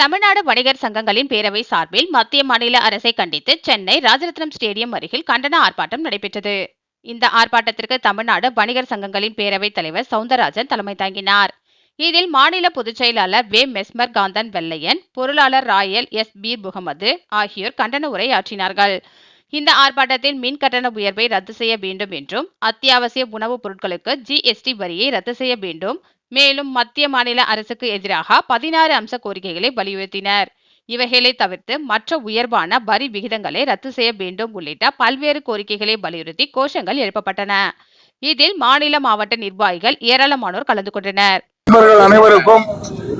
தமிழ்நாடு வணிகர் சங்கங்களின் பேரவை சார்பில் மத்திய மாநில அரசை கண்டித்து சென்னை ராஜரத்னம் ஸ்டேடியம் அருகில் கண்டன ஆர்ப்பாட்டம் நடைபெற்றது. இந்த ஆர்ப்பாட்டத்திற்கு தமிழ்நாடு வணிகர் சங்கங்களின் பேரவைத் தலைவர் சவுந்தரராஜன் தலைமை தாங்கினார். இதில் மாநில பொதுச் செயலாளர் வே. மெஸ்மர் காந்தன் வெள்ளையன் பொருளாளர் ராயல் எஸ். பீர் முகமது ஆகியோர் கண்டன உரை ஆற்றினார்கள். இந்த ஆர்ப்பாட்டத்தில் மின் கட்டண உயர்வை ரத்து செய்ய வேண்டும் என்றும் அத்தியாவசிய உணவுப் பொருட்களுக்கு ஜிஎஸ்டி வரியை ரத்து செய்ய வேண்டும் மேலும் மத்திய மாநில அரசுக்கு எதிராக பதினாறு அம்ச கோரிக்கைகளை வலியுறுத்தினர். இவைகளை தவிர்த்து மற்ற உயர்வான வரி விகிதங்களை ரத்து செய்ய வேண்டும் உள்ளிட்ட பல்வேறு கோரிக்கைகளை வலியுறுத்தி கோஷங்கள் எழுப்பப்பட்டன. இதில் மாநில மாவட்ட நிர்வாகிகள் ஏராளமானோர் கலந்து கொண்டனர். அனைவருக்கும்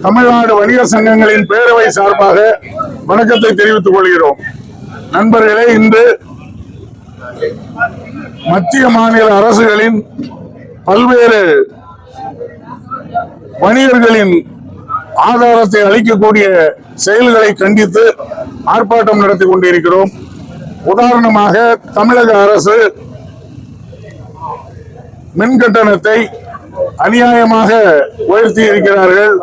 தமிழ்நாடு வணிக சங்கங்களின் பேரவை சார்பாக வணக்கத்தை தெரிவித்துக் கொள்கிறோம். நண்பர்களே இன்று மத்திய மாநில அரசுகளின் பல்வேறு வணிகர்களின் ஆதாரத்தை அளிக்கக்கூடிய செயல்களை கண்டித்து ஆர்ப்பாட்டம் நடத்தி கொண்டிருக்கிறோம். உதாரணமாக தமிழக அரசு மின் கட்டணத்தை அநியாயமாக உயர்த்தி இருக்கிறார்கள்.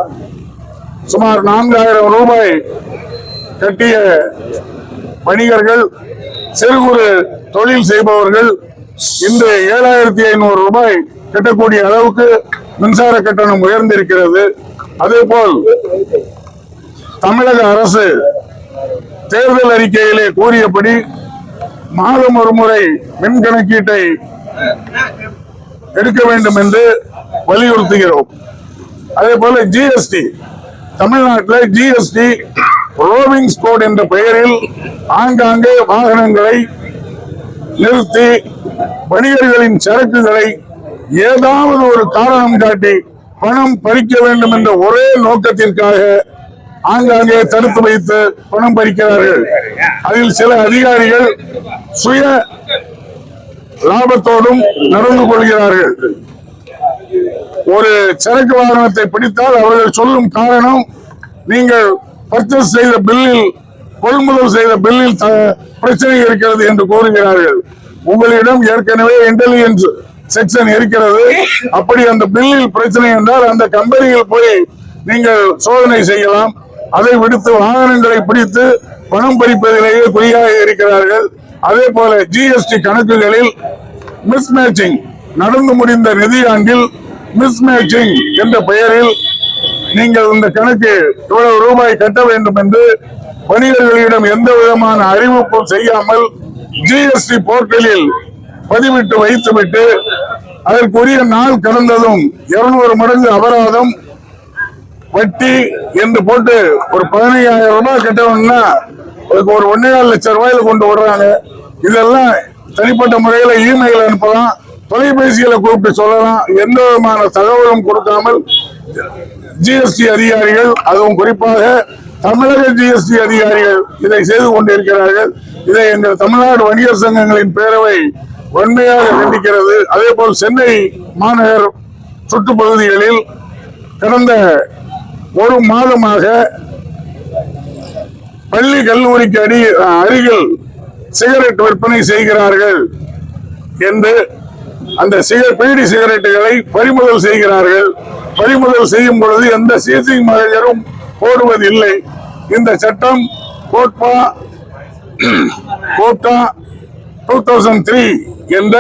சுமார் நான்காயிரம் ரூபாய் கட்டிய வணிகர்கள் சிறு குறு தொழில் செய்பவர்கள் இன்று ஏழாயிரத்தி ஐநூறு ரூபாய் கட்டக்கூடிய அளவுக்கு மின்சார கட்டணம் உயர்ந்திருக்கிறது. அதேபோல் தமிழக அரசு தேர்தல் அறிக்கையிலே கூறியபடி மாதம் ஒரு முறை மின் கணக்கீட்டை எடுக்க வேண்டும் என்று வலியுறுத்துகிறோம். அதே போல ஜிஎஸ்டி தமிழ்நாட்டில் ஜிஎஸ்டி ரோவிங் ஸ்கோட் என்ற பெயரில் ஆங்காங்கே வாகனங்களை நிறுத்தி வணிகர்களின் சரக்குகளை ஏதாவது ஒரு காரணம் காட்டி பணம் பறிக்க வேண்டும் என்ற ஒரே நோக்கத்திற்காக ஆங்காங்கே தடுத்து வைத்து பணம் பறிக்கிறார்கள். அதில் சில அதிகாரிகள் சுய லாபத்தோடும் நடந்து கொள்கிறார்கள். ஒரு சரக்கு வாகனத்தை பிடித்தால் அவர்கள் சொல்லும் காரணம் நீங்கள் பர்ச்சேஸ் செய்த பில்லில் கொள்முதல் செய்த பில்லில் த- பிரச்சனை இருக்கிறது என்று கூறுகிறார்கள். உங்களிடம் ஏற்கனவே இன்டெலிஜென்ஸ் செக்ஷன் இருக்கிறது. அப்படி அந்த பில்லில் பிரச்சனை என்றால் அந்த கம்பெனியில் போய் நீங்கள் சோதனை செய்யலாம். அதை விடுத்து வாகனங்களை பிடித்து பணம் பறிப்பதிலேயே குறியாக இருக்கிறார்கள். அதே போல ஜிஎஸ்டி கணக்குகளில் மிஸ்மேட்சிங் நடந்து முடிந்த நிதியாண்டில் மிஸ்மேட்சிங் என்ற பெயரில் நீங்கள் இந்த கணக்கு இவ்வளவு ரூபாய் கட்ட வேண்டும் என்று வணிகர்களிடம் எந்த விதமான அறிவிப்பும் செய்யாமல் ஜிஎஸ்டி போர்ட்டலில் பதிவிட்டு வைத்துவிட்டு அதற்குரிய நாள் கடந்ததும் இருநூறு மடங்கு அபராதம் வட்டி என்று போட்டு ஒரு பதினையாயிரம் ரூபாய் கட்டணும்னா அதுக்கு ஒரு ஒன்னே லட்சம் ரூபாயில கொண்டு வர்றாங்க. இதெல்லாம் தனிப்பட்ட முறையில இமெயில் அனுப்பலாம். தொலைபேசியில கூப்பிட்டு சொல்லலாம். எந்த விதமான தகவலும் கொடுக்காமல் ஜிஎஸ்டி அதிகாரிகள் அதுவும் குறிப்பாக தமிழக ஜிஎஸ்டி அதிகாரிகள் இதை செய்து கொண்டிருக்கிறார்கள். இதை எங்கள் தமிழ்நாடு வணிகர் சங்கங்களின் பேரவை வன்மையாக கண்டிக்கிறது அதே போல் சென்னை மாநகர் சுற்றுப்பகுதிகளில் கடந்த ஒரு மாதமாக பள்ளி கல்லூரிக்கு அடி அருகில் சிகரெட் விற்பனை செய்கிறார்கள் என்று அந்த பீடி சிகரெட்டுகளை பறிமுதல் செய்கிறார்கள். பறிமுதல் செய்யும் பொழுது எந்த சீசிங் மகளிரும் போடுவதில்லை. இந்த சட்டம் கோட்பா கோட்டா டூ தௌசண்ட் த்ரீ என்ற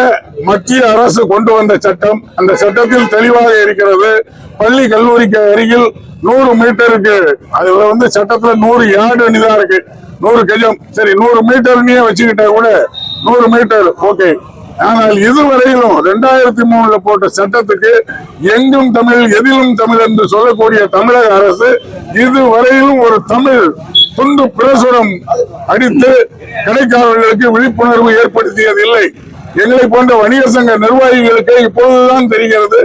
மத்திய அரசு கொண்டு வந்த சட்டம். அந்த சட்டத்தில் தெளிவாக இருக்கிறது பள்ளி கல்லூரிக்கு அருகில் நூறு மீட்டருக்கு அதுல வந்து சட்டத்துல நூறு யார்டு தான் இருக்கு. நூறு கஜம். சரி நூறு மீட்டர்னே வச்சுக்கிட்டா கூட நூறு மீட்டர் ஓகே ஆனால் இதுவரையிலும் ரெண்டாயிரத்தி மூணுல போட்ட சட்டத்துக்கு எங்கும் தமிழ் எதிலும் தமிழ் என்று சொல்லக்கூடிய தமிழக அரசு இதுவரையிலும் ஒரு தமிழ் துண்டு பிரசுரம் அடித்து கடைக்காரர்களுக்கு விழிப்புணர்வு ஏற்படுத்தியதில்லை. எங்களை போன்ற வணிகர் சங்க நிர்வாகிகளுக்கு இப்போதுதான் தெரிகிறது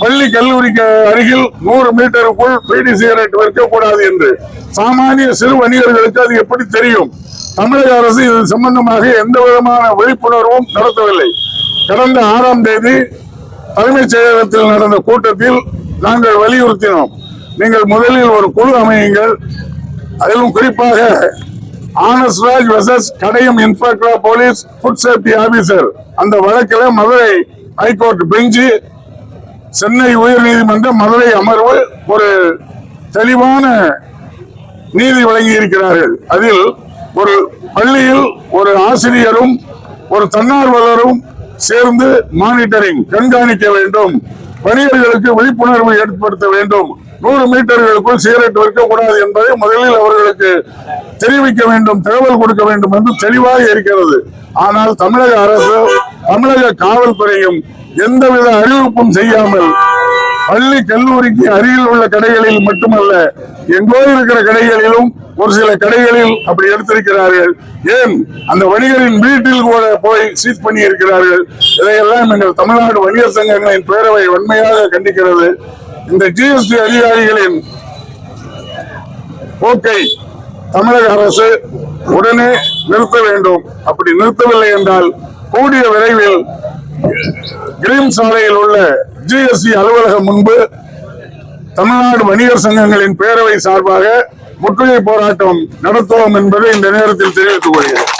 பள்ளி கல்லூரிக்கு அருகில் நூறு மீட்டருக்குள் பீடி சிகரெட் விற்கக்கூடாது என்று. சாமானிய சிறு வணிகர்களுக்கு அது எப்படி தெரியும்? தமிழக அரசு இது சம்பந்தமாக எந்த விதமான விழிப்புணர்வும் நடத்தவில்லை. கடந்த ஆறாம் தேதி தலைமைச் செயலகத்தில் நடந்த கூட்டத்தில் நாங்கள் வலியுறுத்தினோம். நீங்கள் முதலில் ஒரு குழு அமையுங்கள். அதிலும் குறிப்பாக ஆனஸ்ராஜ் versus Kadayam inspector police food safety officer அந்த வழக்கில் மதுரை ஹைகோர்ட் பெஞ்சு சென்னை உயர்நீதிமன்ற மதுரை அமர்வு ஒரு தெளிவான நீதி வழங்கி இருக்கிறார்கள் அதில் ஒரு பள்ளியில் ஒரு ஆசிரியரும் ஒரு தன்னார்வலரும் சேர்ந்து மானிட்டரிங் கண்காணிக்க வேண்டும். பணியாளர்களுக்கு விழிப்புணர்வு ஏற்படுத்த வேண்டும். நூறு மீட்டர்களுக்குள் சிகரெட் விற்கக்கூடாது என்பதை முதலில் அவர்களுக்கு தெரிவிக்க வேண்டும் தகவல் கொடுக்க வேண்டும் என்று தெளிவாக இருக்கிறது. ஆனால் தமிழக அரசு தமிழக காவல்துறையும் எந்தவித அறிவிப்பும் செய்யாமல் பள்ளி கல்லூரிக்கு அருகில் உள்ள கடைகளில் மட்டுமல்ல எங்கோ இருக்கிற கடைகளிலும் ஒரு சில கடைகளில் அப்படி எடுத்திருக்கிறார்கள். ஏன்? அந்த வணிகரின் வீட்டில் கூட போய் சீஸ் பண்ணி இருக்கிறார்கள் இதையெல்லாம் எங்கள் தமிழ்நாடு வணிகர் சங்கங்களின் பேரவை வன்மையாக கண்டிக்கிறது. இந்த ஜிஎஸ்டி அதிகாரிகளின் போக்கை தமிழக அரசு உடனே நிறுத்த வேண்டும். அப்படி நிறுத்தவில்லை என்றால் கூடிய விரைவில் கிரீம் சாலையில் உள்ள ஜிஎஸ்டி அலுவலகம் முன்பு தமிழ்நாடு வணிகர் சங்கங்களின் பேரவை சார்பாக முற்றுகை போராட்டம் நடத்துவோம் என்பதை இந்த நேரத்தில் தெரிவித்துக் கொள்கிறேன்.